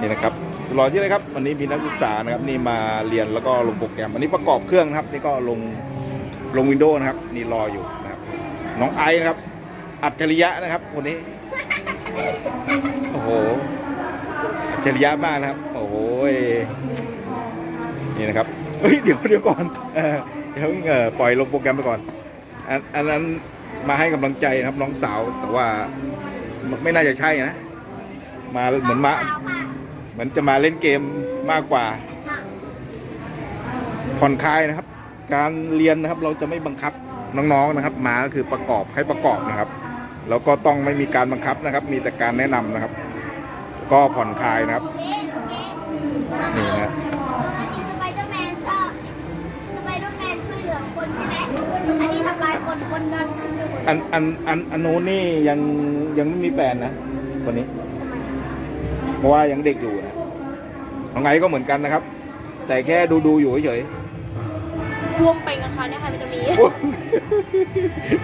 นี่นะครับรอที่เลยครับวันนี้มีนักศึกษานะครับนี่มาเรียนแล้วก็ลงโปรแกรมอันนี้ประกอบเครื่องนะครับ นี่ก็ลงลงวินโดว์นะครับ นี่รออยู่นะครับน้องไอซ์นะครับ อัจฉริยะนะครับคนนี้โอ้โหอัจฉริยะมากนะครับ โอ้โหนี่นะครับเฮ้ยเดี๋ยวเดี๋ยวก่อนเดี๋ยวเออปล่อยลงโปรแกรมไปก่อนอันอันนั้นมาให้กำลังใจนะครับน้องสาวแต่ว่าไม่น่าจะใช่นะมาเหมือนมา มือนจะมาเล่นเกมมากกว่าผ่อนคลายนะครับ การเรียนนะครับเราจะไม่บังคับน้องๆนะครับ มาก็คือประกอบให้ประกอบนะครับแล้วก็ต้องไม่มีการบังคับนะครับ มีแต่การแนะนำนะครับ ก็ผ่อนคลายนะครับนี่นะสไปเดอร์แมนชอบสไปเดอร์แมนช่วยเหลือคนใช่ไหมอันนี้ทำลายคนคนนั้นขึ้นไปหมดอันอันอันอันโน้นนี่ยังยังไม่มีแฟนนะคนนี้ เพราะว่ายังเด็กอยู่นะน้องไงก็เหมือนกันนะครับ แต่แค่ดูดูๆอยู่เฉยรวมเป็นกันค่ะเนี่ยค่ะมันจะมีๆพวก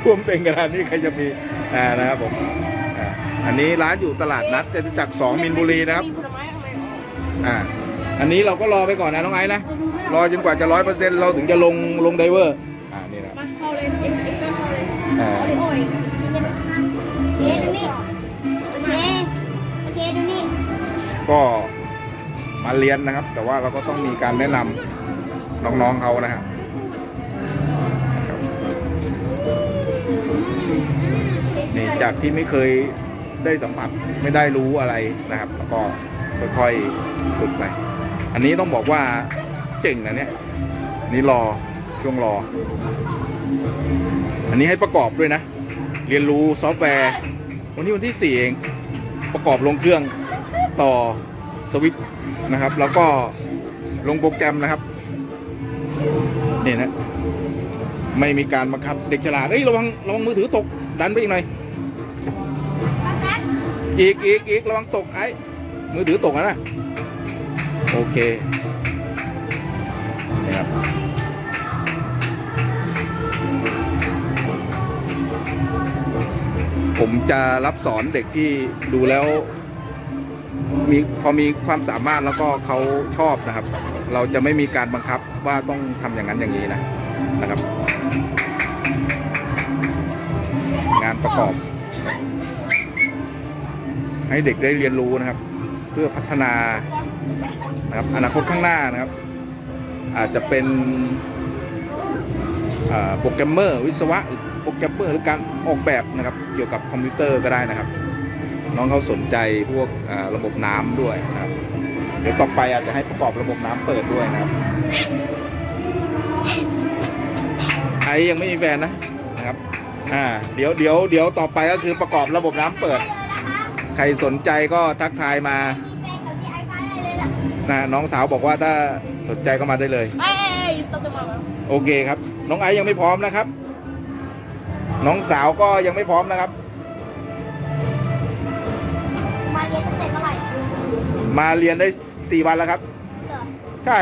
พวมเป็นขนาดนี้ใครจะมีอ่านะครับผมอ่าอันนี้ร้านอยู่ตลาดนัดจตุจักรสองมินบุรีนะครับ มีผลไม้ทำไมอ่า อันนี้เราก็รอไปก่อนนะน้องไอ้นะรอจนกว่าจะร้อยเปอร์เซ็นต์เราถึงจะลงลงไดเวอร์ อ่า นี่นะครับมาเข้าเลยเอ็กซ์เอ็กซ์เข้าเลยอ่า โอ้ยโอ้ยโอเคดูนี่ ก็มาเรียนนะครับ แต่ว่าเราก็ต้องมีการแนะนำน้องๆเขานะครับนี่จากที่ไม่เคยได้สัมผัสไม่ได้รู้อะไรนะครับ แล้วก็ค่อยๆฝึกไป อันนี้ต้องบอกว่าเจ๋งนะเนี่ยนนี่รอช่วงรอ อันนี้ให้ประกอบด้วยนะ เรียนรู้ซอฟต์แวร์ วันนี้วันที่สี่เองประกอบลงเครื่อง ต่อสวิตช์นะครับ แล้วก็ลงโปรแกรมนะครับนี่นะไม่มีการบังคับเด็กฉลาดเอ้ยระวังระวังมือถือตก ดันไปอีกหน่อยอีกอีกอีกระวังตกไอ้มือถือตกนะนะโอเคนี่ครับผมจะรับสอนเด็กที่ดูแล้ว มีพอมีความสามารถแล้วก็เขาชอบนะครับ เราจะไม่มีการบังคับว่าต้องทำอย่างนั้นอย่างนี้นะนะครับ งานประกอบ ให้เด็กได้เรียนรู้นะครับ เพื่อพัฒนานะครับอนาคตข้างหน้านะครับ อาจจะเป็นโปรแกรมเมอร์วิศวะโปรแกรมเมอร์หรือการออกแบบนะครับ เกี่ยวกับคอมพิวเตอร์ก็ได้นะครับ น้องเขาสนใจพวกอ่าระบบน้ำด้วยนะครับ เดี๋ยวต่อไปอาจจะให้ประกอบระบบน้ำเปิดด้วยนะครับ ไอ้ยังไม่มีแฟนนะนะครับ อ่า เดี๋ยวเดี๋ยวเดี๋ยวต่อไปก็คือประกอบระบบน้ำเปิด ใครสนใจก็ทักทายมาแฟนกับพี่ไอฟ้าได้เลยล่ะนะน้องสาวบอกว่าถ้าสนใจก็มาได้เลยเอ้ยเอ้ยเอ้ย you stop the mama โอเคครับ น้องไอซ์ยังไม่พร้อมนะครับ น้องสาวก็ยังไม่พร้อมนะครับ มาเรียนตั้งแต่เมื่อไหร่มาเรียนได้4วันแล้วครับ เหรอใช่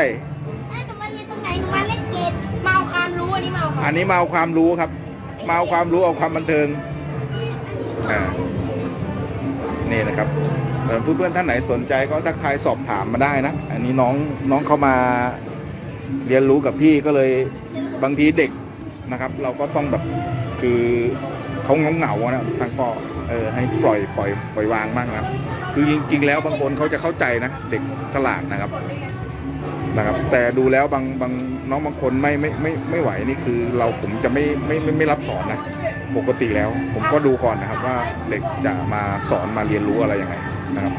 เอ้ยหนูมาเรียนตรงไหนหนูมาเล่นเกมมาเอาความรู้อันนี้มาเอาความอันนี้มาเอาความรู้ครับ มาเอาความรู้เอาความบันเทิงอ่านี่นะครับเอ่อเพื่อนๆท่านไหนสนใจก็ทักทายสอบถามมาได้นะ อันนี้น้องน้องเขามาเรียนรู้กับพี่ก็เลยบางทีเด็กนะครับ เราก็ต้องแบบคือเขาเงาเงาๆนะทางก็เออให้ปล่อยปล่อยปล่อยวางบ้างนะครับคือจริงๆแล้วบางคนเขาจะเข้าใจนะเด็กฉลาดนะครับนะครับ แต่ดูแล้วบางบางน้องบางคนไม่ไม่ไม่ไม่ไหวนี่คือ เราผมจะไม่ไม่ไม่ไม่รับสอนนะปกติแล้ว ผมก็ดูก่อนนะครับว่าเด็กจะมาสอนมาเรียนรู้อะไรยังไงนะครับ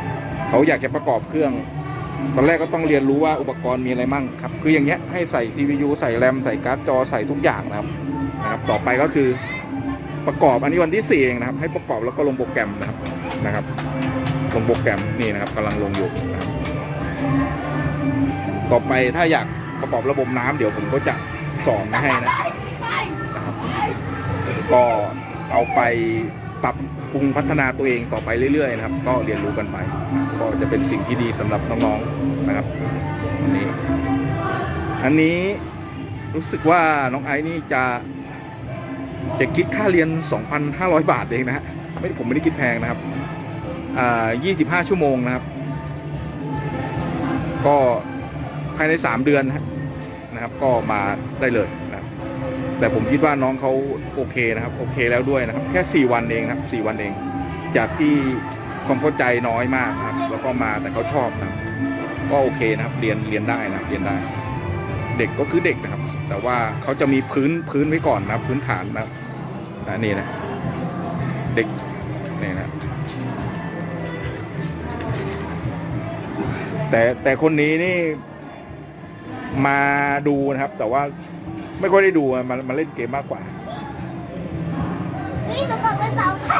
เขาอยากจะประกอบเครื่องตอนแรกก็ต้องเรียนรู้ว่าอุปกรณ์มีอะไรมั่งครับ คืออย่างเงี้ยให้ใส่ CPU ใส่แรมใส่การ์ดจอใส่ทุกอย่างนะครับนะครับ ต่อไปก็คือ ประกอบอันนี้วันที่สี่เองนะครับ ให้ประกอบแล้วก็ลงโปรแกรมนะครับนะครับ ลงโปรแกรมนี่นะครับกำลังลงอยู่นะครับ ต่อไปถ้าอยากประกอบระบบน้ำเดี๋ยวผมก็จะสอนมาให้นะนะครับก็เอาไปปรับปรุงพัฒนาตัวเองต่อไปเรื่อยๆนะครับ ก็เรียนรู้กันไป ก็จะเป็นสิ่งที่ดีสำหรับน้องๆนะครับอันนี้ อันนี้รู้สึกว่าน้องไอซ์นี่จะ จะคิดค่าเรียน 2,500 บาทเองนะฮะไม่ผมไม่ได้คิดแพงนะครับอ่า25 ชั่วโมงนะครับ ก็ภายในสามเดือนนะครับ ก็มาได้เลยนะครับแต่ผมคิดว่าน้องเขาโอเคนะครับโอเคแล้วด้วยนะครับ แค่สี่วันเองครับสี่วันเอง จากที่ความเข้าใจน้อยมากนะครับ แล้วก็มาแต่เขาชอบนะก็โอเคนะครับ เรียนเรียนได้นะครับเรียนได้ เด็กก็คือเด็กนะครับ แต่ว่าเขาจะมีพื้นพื้นไว้ก่อนนะครับพื้นฐานนะครับนะนี่นะเด็กนี่นะแต่แต่คนนี้นี่มาดูนะครับ แต่ว่าไม่ค่อยได้ดูอะมามาเล่นเกมมากกว่านี่หนูบอกเป็นเสาไฟ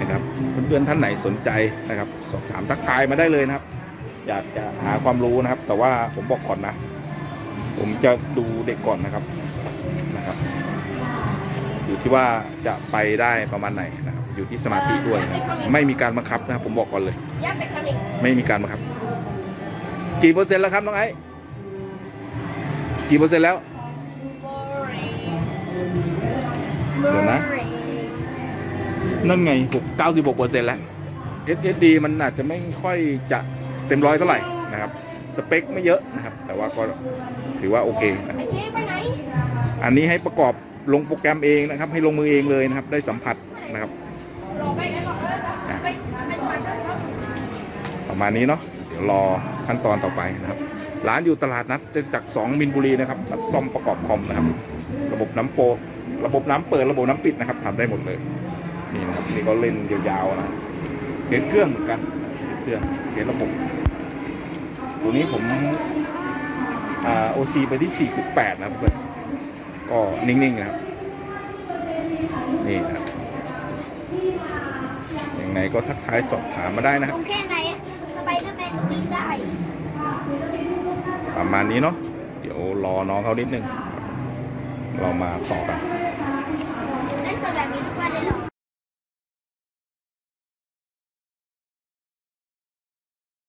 นะครับเพื่อนๆท่านไหนสนใจนะครับ สอบถามทักทายมาได้เลยนะครับ อยากจะหาความรู้นะครับ แต่ว่าผมบอกก่อนนะ ผมจะดูเด็กก่อนนะครับนะครับ อยู่ที่ว่าจะไปได้ประมาณไหนนะครับ อยู่ที่สมาธิด้วยนะครับไม่มีการบังคับนะครับ ผมบอกก่อนเลย ย่าไปคลิกไม่มีการบังคับ กี่เปอร์เซ็นต์แล้วครับน้องไอ้กี่เปอร์เซ็นต์แล้วเดี๋ยวนะ นั่นไงหกเก้าสิบหกเปอร์เซ็นต์แล้ว SSD มันอาจจะไม่ค่อยจะ เต็มร้อยเท่าไหร่นะครับ สเปคไม่เยอะนะครับ แต่ว่าก็ถือว่าโอเคนะอันนี้ให้ประกอบลงโปรแกรมเองนะครับ ให้ลงมือเองเลยนะครับ ได้สัมผัสนะครับประมาณนี้เนาะเดี๋ยวรอขั้นตอนต่อไปนะครับ ร้านอยู่ตลาดนัดจากสองมินบุรีนะครับรับซ่อมประกอบคอมนะครับ ระบบน้ำโปรระบบน้ำเปิดระบบน้ำปิดนะครับทำได้หมดเลย นี่นะครับนี่ก็เล่นยาวๆนะเขียนเครื่องเหมือนกันเครื่อง เขียนระบบตัวนี้ผมอ่าโอซีไปที่ 4.8 นะครับเพื่อนก็นิ่งๆนะครับ นี่นะครับยังไงก็ทักทายสอบถามมาได้นะครับแค่ไหนสไปเดอร์แมนวิ่งได้ ประมาณนี้เนาะเดี๋ยวรอน้องเขานิดนึง เรามาต่อกันเล่นส่วนแบบนี้ทุกวันเลยหรอ